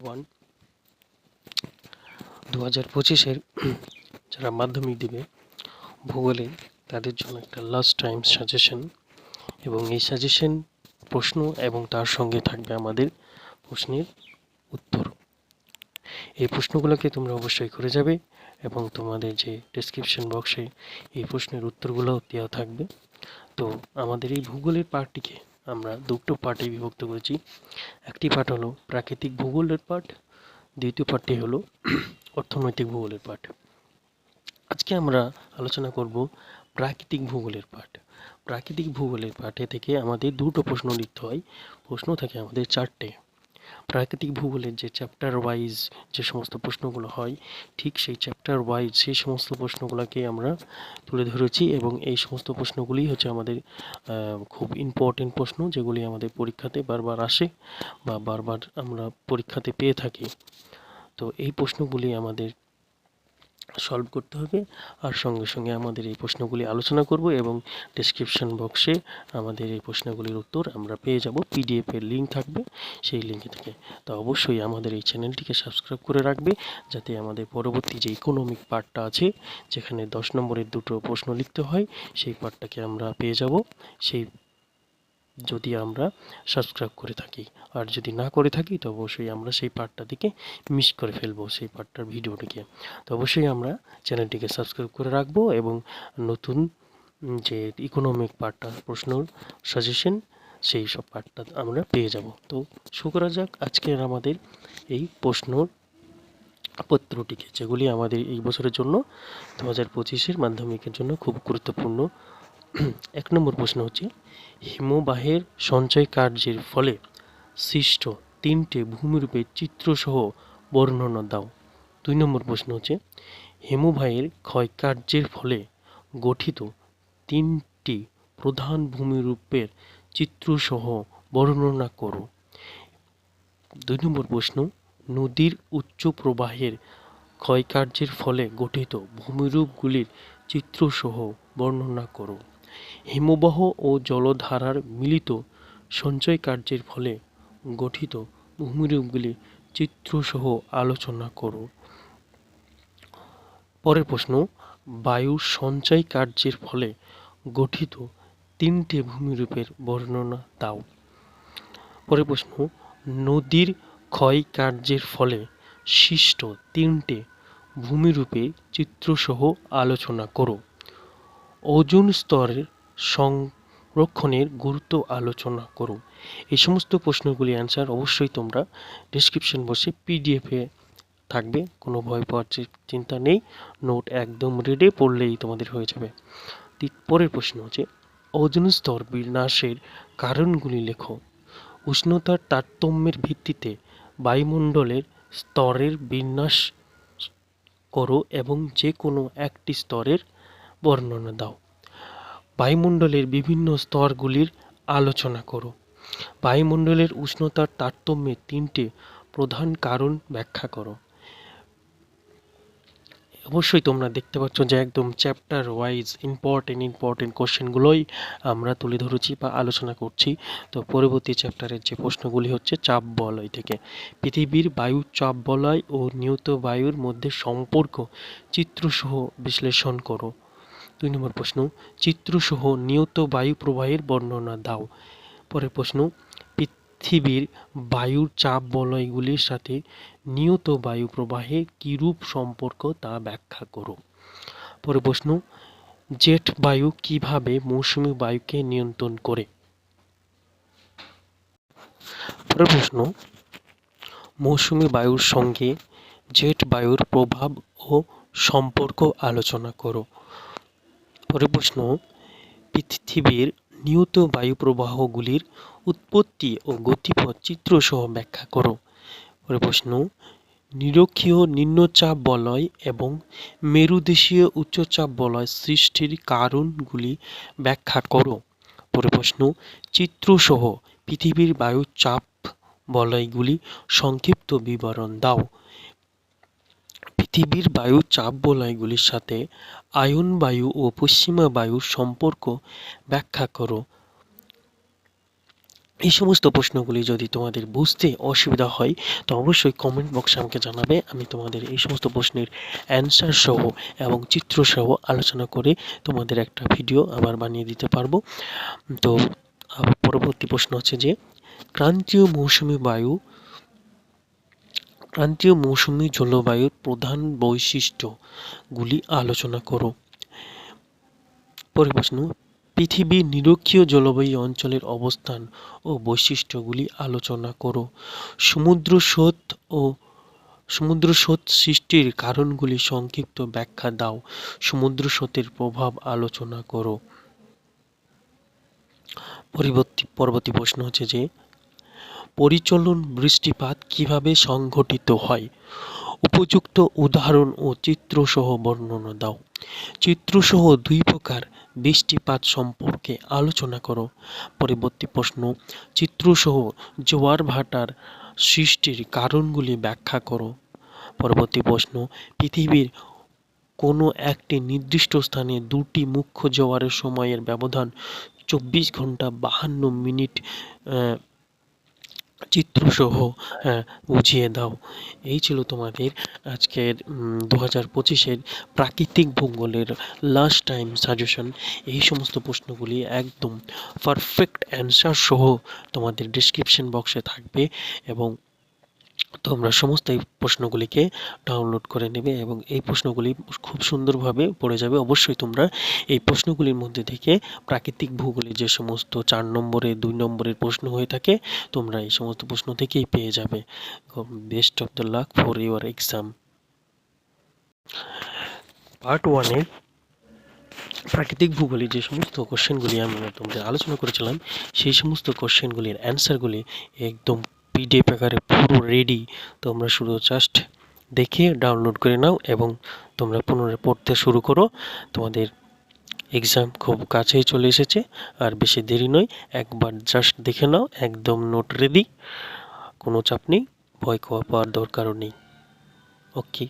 One দু হাজার পঁচিশের যারা মাধ্যমিক দেবে, ভূগোলে তাদের জন্য একটা লাস্ট টাইম সাজেশন এবং এই সাজেশন প্রশ্ন এবং তার সঙ্গে থাকবে আমাদের প্রশ্নের উত্তর। এই প্রশ্নগুলোকে তোমরা অবশ্যই করে যাবে এবং তোমাদের যে ডেসক্রিপশন বক্সে এই প্রশ্নের উত্তরগুলো দেওয়া থাকবে। তো আমাদের এই ভূগোলের পার্টটিকে আমরা দুটো পার্টে বিভক্ত করেছি। একটি পার্ট হলো প্রাকৃতিক ভূগোলের পার্ট দ্বিতীয় পার্টটি হলো অর্থনৈতিক ভূগোলের পার্ট আজকে আমরা আলোচনা করব প্রাকৃতিক ভূগোলের পাঠ প্রাকৃতিক ভূগোলের পাঠে থেকে আমাদের দুটো প্রশ্ন লিখতে হয়। প্রশ্ন থাকে আমাদের চারটে। প্রাকৃতিক ভূগোলের যে চ্যাপ্টার ওয়াইজ যে সমস্ত প্রশ্নগুলো হয়, ঠিক সেই চ্যাপ্টার ওয়াইজ সেই সমস্ত প্রশ্নগুলোকে আমরা তুলে ধরেছি এবং এই সমস্ত প্রশ্নগুলি হচ্ছে আমাদের খুব ইম্পর্টেন্ট প্রশ্ন যেগুলি আমাদের পরীক্ষাতে বারবার আসে বা বারবার আমরা পরীক্ষাতে পেয়ে থাকি। তো এই প্রশ্নগুলি আমাদের সলভ করতে হবে। আর সঙ্গে সঙ্গে আমাদের এই প্রশ্নগুলি আলোচনা করব এবং ডেসক্রিপশন বক্সে আমাদের এই প্রশ্নগুলির উত্তর আমরা পেয়ে যাব। পিডিএফ এর লিঙ্ক থাকবে। সেই লিঙ্কে থেকে তো অবশ্যই আমাদের এই চ্যানেলটিকে সাবস্ক্রাইব করে রাখবে যাতে আমাদের পরবর্তী যে ইকোনমিক পার্টটা আছে, যেখানে দশ নম্বরের দুটো প্রশ্ন লিখতে হয়, সেই পার্টটাকে আমরা পেয়ে যাব। সেই যদি আমরা সাবস্ক্রাইব করে থাকি। আর যদি না করে থাকি, তো অবশ্যই আমরা সেই পার্টটা দিকে মিস করে ফেলব, সেই পার্টটার ভিডিওটিকে তো অবশ্যই আমরা চ্যানেলটিকে সাবস্ক্রাইব করে রাখব এবং নতুন যে ইকোনমিক পার্টটা প্রশ্ন সাজেশন সেই সব পার্টটা আমরা পেয়ে যাব। তো শুরু যাক, আজকের আমাদের এই প্রশ্নর পত্রটিকে, যেগুলি আমাদের এই বছরের জন্য, দু হাজার পঁচিশের মাধ্যমিকের জন্য খুব গুরুত্বপূর্ণ এক নম্বর প্রশ্ন হচ্ছে, হিমবাহের সঞ্চয় কার্যের ফলে সৃষ্ট তিনটে ভূমিরূপের চিত্রসহ বর্ণনা দাও। দুই নম্বর প্রশ্ন হচ্ছে, হিমবাহের ক্ষয়কার্যের ফলে গঠিত তিনটি প্রধান ভূমিরূপের চিত্রসহ বর্ণনা করো। দুই নম্বর প্রশ্ন, নদীর উচ্চ প্রবাহের ক্ষয়কার্যের ফলে গঠিত ভূমিরূপগুলির চিত্রসহ বর্ণনা করো। হিমবাহ ও জলধারার মিলিত সঞ্চয় কার্যের ফলে গঠিত ভূমিরূপগুলি চিত্রসহ আলোচনা করো। পরের প্রশ্ন বায়ুর সঞ্চয় কার্যের ফলে গঠিত তিনটে ভূমিরূপের বর্ণনা দাও। পরের প্রশ্ন, নদীর ক্ষয় কার্যের ফলে সৃষ্ট তিনটে ভূমিরূপে চিত্রসহ আলোচনা করো। ওজোন স্তরের সংরক্ষণের গুরুত্ব আলোচনা করো। এই সমস্ত প্রশ্নগুলি অ্যান্সার অবশ্যই তোমরা ডিসক্রিপশন বসে পিডিএফে থাকবে, কোনো ভয় পাওয়ার চিন্তা নেই। নোট একদম রেডে পড়লেই তোমাদের হয়ে যাবে। পরের প্রশ্ন হচ্ছে, ওজন স্তর বিনাশের কারণগুলি লেখো। উষ্ণতার তারতম্যের ভিত্তিতে বায়ুমণ্ডলের স্তরের বিন্যাস করো এবং যে কোনো একটি স্তরের বর্ণনা দাও। বায়ুমণ্ডলের বিভিন্ন স্তরগুলির আলোচনা করো। বায়ুমণ্ডলের উষ্ণতার তারতম্যের তিনটে প্রধান কারণ ব্যাখ্যা করো। অবশ্যই তোমরা দেখতে পাচ্ছ যে একদম চ্যাপ্টার ওয়াইজ ইম্পর্টেন্ট ইম্পর্টেন্ট কোশ্চেনগুলোই আমরা তুলে ধরেছি বা আলোচনা করছি। তো পরবর্তী চ্যাপ্টারের যে প্রশ্নগুলি হচ্ছে চাপ বলয় থেকে। পৃথিবীর বায়ু চাপ বলয় ও নিয়ত বায়ুর মধ্যে সম্পর্ক চিত্রসহ বিশ্লেষণ করো। দুই নম্বর প্রশ্ন, চিত্রসহ নিয়ত বায়ু প্রবাহের বর্ণনা দাও। পরের প্রশ্ন, পৃথিবীর বায়ুর চাপ বলয়গুলির সাথে নিয়ত বায়ু প্রবাহে কিরূপ সম্পর্ক তা ব্যাখ্যা করো। পরের প্রশ্ন, জেট বায়ু কীভাবে মৌসুমী বায়ুকে নিয়ন্ত্রণ করে? পরের প্রশ্ন, মৌসুমী বায়ুর সঙ্গে জেট বায়ুর প্রভাব ও সম্পর্ক আলোচনা করো। পরের প্রশ্ন পৃথিবীর নিয়ত বায়ু প্রবাহগুলির উৎপত্তি ও গতিপথ চিত্রসহ ব্যাখ্যা করো। পরের প্রশ্ন নিরক্ষীয় নিম্নচাপ বলয় এবং মেরুদেশীয় উচ্চচাপ বলয় সৃষ্টির কারণগুলি ব্যাখ্যা করো। পরের প্রশ্ন চিত্রসহ পৃথিবীর বায়ু চাপ বলয়গুলি সংক্ষিপ্ত বিবরণ দাও। পৃথিবীর বায়ু চাপ বলয়গুলির সাথে আয়ন বায়ু ও পশ্চিমা বায়ুর সম্পর্ক ব্যাখ্যা করো। এই সমস্ত প্রশ্নগুলি যদি তোমাদের বুঝতে অসুবিধা হয়, তো অবশ্যই কমেন্ট বক্সে আমাকে জানাবে। আমি তোমাদের এই সমস্ত প্রশ্নের অ্যান্সার সহ এবং চিত্র সহ আলোচনা করে তোমাদের একটা ভিডিও আবার বানিয়ে দিতে পারব। তো পরবর্তী প্রশ্ন হচ্ছে যে, ক্রান্তীয় মৌসুমী বায়ু ক্রান্তীয় মৌসুমি জলবায়ুর প্রধান বৈশিষ্ট্যগুলি আলোচনা করো। প্রশ্ন পৃথিবীর নিরক্ষীয় জলবায়ু অঞ্চলের অবস্থান ও বৈশিষ্ট্যগুলি আলোচনা করো। সমুদ্র স্রোত ও সমুদ্র স্রোত সৃষ্টির কারণগুলি সংক্ষিপ্ত ব্যাখ্যা দাও। সমুদ্র স্রোতের প্রভাব আলোচনা করো। পরবর্তী পরবর্তী প্রশ্ন হচ্ছে যে পরিচলন বৃষ্টিপাত কীভাবে সংঘটিত হয়? উপযুক্ত উদাহরণ ও চিত্রসহ বর্ণনা দাও। চিত্রসহ দুই প্রকার বৃষ্টিপাত সম্পর্কে আলোচনা করো। পরবর্তী প্রশ্ন, চিত্রসহ জোয়ার ভাটার সৃষ্টির কারণগুলি ব্যাখ্যা করো। পরবর্তী প্রশ্ন, পৃথিবীর কোনো একটি নির্দিষ্ট স্থানে দুটি মুখ্য জোয়ারের সময়ের ব্যবধান চব্বিশ ঘণ্টা বাহান্ন মিনিট চিত্রসহ হ্যাঁ বুঝিয়ে দাও। এই ছিল তোমাদের আজকের দু হাজার পঁচিশের প্রাকৃতিক ভূগোলের লাস্ট টাইম সাজেশন এই সমস্ত প্রশ্নগুলি একদম পারফেক্ট অ্যান্সার সহ তোমাদের ডিসক্রিপশন বক্সে থাকবে এবং তোমরা সমস্ত এই প্রশ্নগুলিকে ডাউনলোড করে নেবে এবং এই প্রশ্নগুলি খুব সুন্দরভাবে পড়ে যাবে। অবশ্যই তোমরা এই প্রশ্নগুলির মধ্যে থেকে প্রাকৃতিক ভূগোলে যে সমস্ত চার নম্বরে দুই নম্বরের প্রশ্ন হয়ে থাকে, তোমরা এই সমস্ত প্রশ্ন থেকেই পেয়ে যাবে। Best of the luck for your exam part ওয়ানের প্রাকৃতিক ভূগোলে যে সমস্ত কোশ্চেনগুলি আমি তোমাদের আলোচনা করেছিলাম, সেই সমস্ত কোশ্চেনগুলির অ্যান্সারগুলি একদম পিডিএফ আকারে পুরো রেডি তোমরা শুধু জাস্ট দেখে ডাউনলোড করে নাও এবং তোমরা পুনরায় পড়তে শুরু করো। তোমাদের এক্সাম খুব কাছেই চলে এসেছে, আর বেশি দেরি নয়, একবার জাস্ট দেখে নাও, একদম নোট রেডি কোনো চাপ নেই, ভয় খাওয়া পাওয়ার দরকারও নেই। ওকে